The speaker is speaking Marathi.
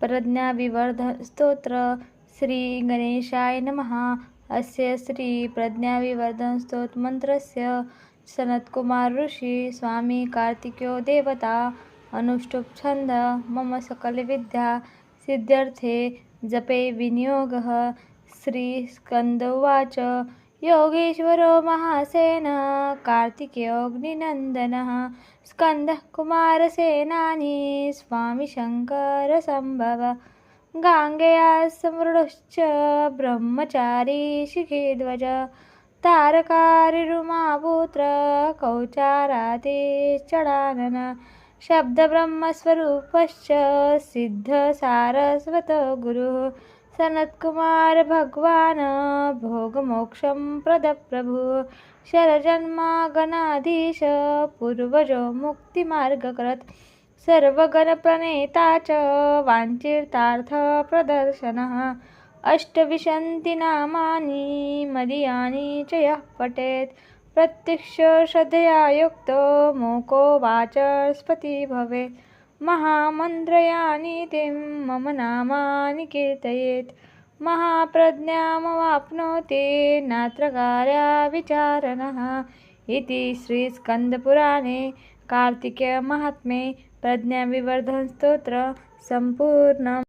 प्रज्ञाविवर्धन स्तोत्र श्री गणेशाय नमः. अस्य श्री प्रज्ञाविवर्धन स्तोत्र मंत्रस्य सनत्कुमार ऋषी स्वामी कार्तिक्यो देवता अनुष्टुप छंद मम सकलविद्या सिद्ध्यर्थे जपे विनियोगः श्रीस्कन्द उवाच योगेश्वरो महासेन कार्तिकेयोऽग्निनन्दनः स्कन्दः कुमारसेनानी स्वामी शङ्करसम्भव गाङ्गेया समृढश्च ब्रह्मचारी शिखिध्वज तारकारिरुमापुत्र कौचारातिश्चडानन शब्दब्रह्मस्वरूपश्च सिद्धसारस्वतगुरुः सनत्कुमार भगवान् भोगमोक्षं प्रदप्रभु शरजन्मागणाधीश पूर्वजो मुक्तिमार्गकृत् सर्वगणप्रणेता च वाञ्छितार्थप्रदर्शनः अष्टविशन्तिनामानि मदीयानि च यः पठेत्। प्रत्यक्ष श्रद्धया युक्तो मोको वाचस्पति भवेत्। महामन्त्रयानि तिं मम नामानि कीर्तयेत्। महाप्रज्ञामवाप्नोति नात्र कार्याविचारणः इति श्रीस्कन्दपुराणे कार्तिकमहात्म्ये प्रज्ञाविवर्धनस्तोत्र सम्पूर्णम्।